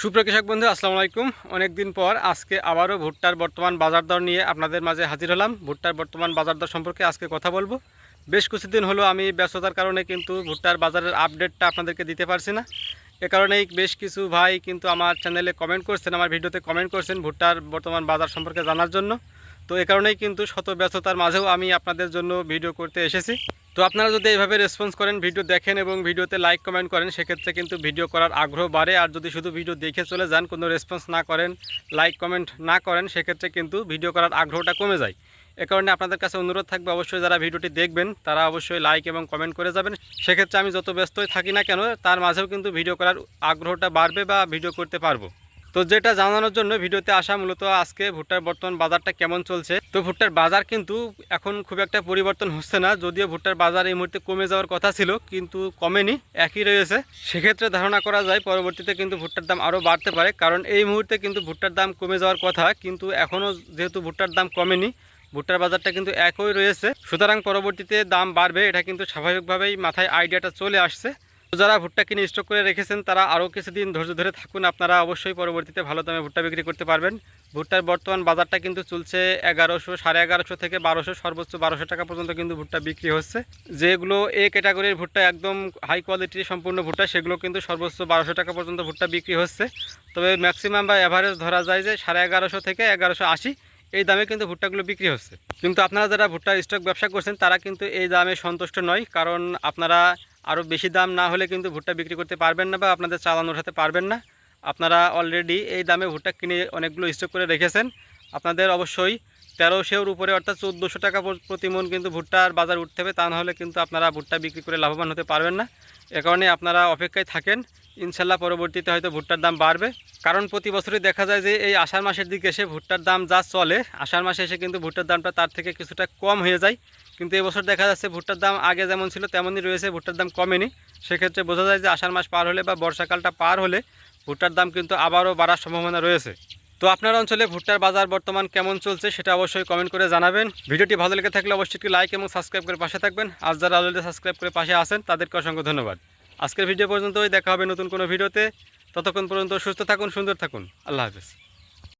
সুপ্রিয় কৃষক বন্ধু, আসসালামু আলাইকুম। অনেক দিন পর আজকে আবারও ভুট্টার বর্তমান বাজার দর নিয়ে আপনাদের মাঝে হাজির হলাম। ভুট্টার বর্তমান বাজার দর সম্পর্কে আজকে কথা বলব। বেশ কিছুদিন হলো আমি ব্যস্ততার কারণে কিন্তু ভুট্টার বাজারের আপডেটটা আপনাদেরকে দিতে পারছি না। এ কারণেই বেশ কিছু ভাই কিন্তু আমার চ্যানেলে কমেন্ট করছেন, আমার ভিডিওতে কমেন্ট করছেন ভুট্টার বর্তমান বাজার সম্পর্কে জানার জন্য। তো এ কারণেই কিন্তু শত ব্যস্ততার মাঝেও আমি আপনাদের জন্য ভিডিও করতে এসেছি। তো আপনারা যদি এইভাবে রেসপন্স করেন ভিডিও দেখেন এবং ভিডিওতে লাইক কমেন্ট করেন, সেক্ষেত্রে কিন্তু ভিডিও করার আগ্রহ বাড়ে। আর যদি শুধু ভিডিও দেখে চলে যান, কোনো রেসপন্স না করেন লাইক কমেন্ট না করেন, সেক্ষেত্রে কিন্তু ভিডিও করার আগ্রহটা কমে যায়। এ কারণে আপনাদের কাছে অনুরোধ থাকবে, অবশ্যই যারা ভিডিওটি দেখবেন, তারা অবশ্যই লাইক এবং কমেন্ট করে যাবেন। সেক্ষেত্রে আমি যত ব্যস্তই থাকি না কেন, তার মাঝেও কিন্তু ভিডিও করার আগ্রহটা বাড়বে বা ভিডিও করতে পারব। তো যেটা জানানোর জন্য ভিডিওতে আসা মূলত আজকে ভুট্টার বর্তমান বাজারটা কেমন চলছে? তো ভুট্টার বাজার কিন্তু এখন খুব একটা পরিবর্তন হচ্ছে না, যদিও ভুট্টার বাজার এই মুহূর্তে কমে যাওয়ার কথা ছিল, কিন্তু কমেনি, একই রয়েছে। সেক্ষেত্রে ধারণা করা যায় পরবর্তীতে কিন্তু ভুট্টার দাম আরও বাড়তে পারে, কারণ এই মুহূর্তে কিন্তু ভুট্টার দাম কমে যাওয়ার কথা, কিন্তু এখনও যেহেতু ভুট্টার দাম কমেনি, ভুট্টার বাজারটা কিন্তু একই রয়েছে। সুতরাং পরবর্তীতে দাম বাড়বে, এটা কিন্তু স্বাভাবিকভাবেই মাথায় আইডিয়াটা চলে আসছে। যারা ভুট্টা কিনে স্টক করে রেখেছেন, তারা আরও কিছুদিন ধৈর্য ধরে থাকুন। আপনারা অবশ্যই পরবর্তীতে ভালো দামে ভুট্টা বিক্রি করতে পারবেন। ভুট্টার বর্তমান বাজারটা কিন্তু চলছে এগারোশো, সাড়ে এগারোশো থেকে বারোশো, সর্বোচ্চ বারোশো টাকা পর্যন্ত কিন্তু ভুট্টা বিক্রি হচ্ছে। যেগুলো এ ক্যাটাগরির ভুট্টা একদম হাই কোয়ালিটির সম্পূর্ণ ভুট্টা, সেগুলো কিন্তু সর্বোচ্চ বারোশো টাকা পর্যন্ত ভুট্টা বিক্রি হচ্ছে। তবে ম্যাক্সিমাম বা অ্যাভারেজ ধরা যায় যে সাড়ে এগারোশো থেকে এগারোশো আশি, এই দামে কিন্তু ভুট্টাগুলো বিক্রি হচ্ছে। কিন্তু আপনারা যারা ভুট্টার স্টক ব্যবসা করছেন, তারা কিন্তু এই দামে সন্তুষ্ট নয়। কারণ আপনারা আরও বেশি দাম না হলে কিন্তু ভুট্টা বিক্রি করতে পারবেন না বা আপনাদের চালানো উঠাতে পারবেন না। আপনারা অলরেডি এই দামে ভুট্টা কিনে অনেকগুলো স্টক করে রেখেছেন। আপনাদের অবশ্যই তেরোশোর উপরে, অর্থাৎ চোদ্দোশো টাকা পর- প্রতি মন কিন্তু ভুট্টার বাজার উঠতে হবে, তা নাহলে কিন্তু আপনারা ভুট্টা বিক্রি করে লাভবান হতে পারবেন না। এ কারণে আপনারা অপেক্ষায় থাকেন, ইনশাল্লাহ পরবর্তীতে হয়তো ভুট্টার দাম বাড়বে। কারণ প্রতি বছরই দেখা যায় যে এই আষাঢ় মাসের দিকে এসে ভুট্টার দাম যা চলে, আষাঢ় মাসে এসে কিন্তু ভুট্টার দামটা তার থেকে কিছুটা কম হয়ে যায়। কিন্তু এবছর দেখা যাচ্ছে ভুট্টার দাম আগে যেমন ছিল, তেমনই রয়েছে, ভুট্টার দাম কমেনি। সেক্ষেত্রে বোঝা যায় যে আষাঢ় মাস পার হলে বা বর্ষাকালটা পার হলে ভুট্টার দাম কিন্তু আবারও বাড়ার সম্ভাবনা রয়েছে। তো আপনার অঞ্চলে ভুট্টার বাজার বর্তমান কেমন চলছে সেটা অবশ্যই কমেন্ট করে জানাবেন। ভিডিওটি ভালো লেগে থাকলে অবশ্যই একটি লাইক এবং সাবস্ক্রাইব করে পাশে থাকবেন। আর যারা অলরেডি সাবস্ক্রাইব করে পাশে আসেন তাদেরকে অসংখ্য ধন্যবাদ। আজকের ভিডিও পর্যন্তই, দেখা হবে নতুন কোনো ভিডিওতে ততক্ষণ পর্যন্ত সুস্থ থাকুন, সুন্দর থাকুন। আল্লাহ হাফেজ।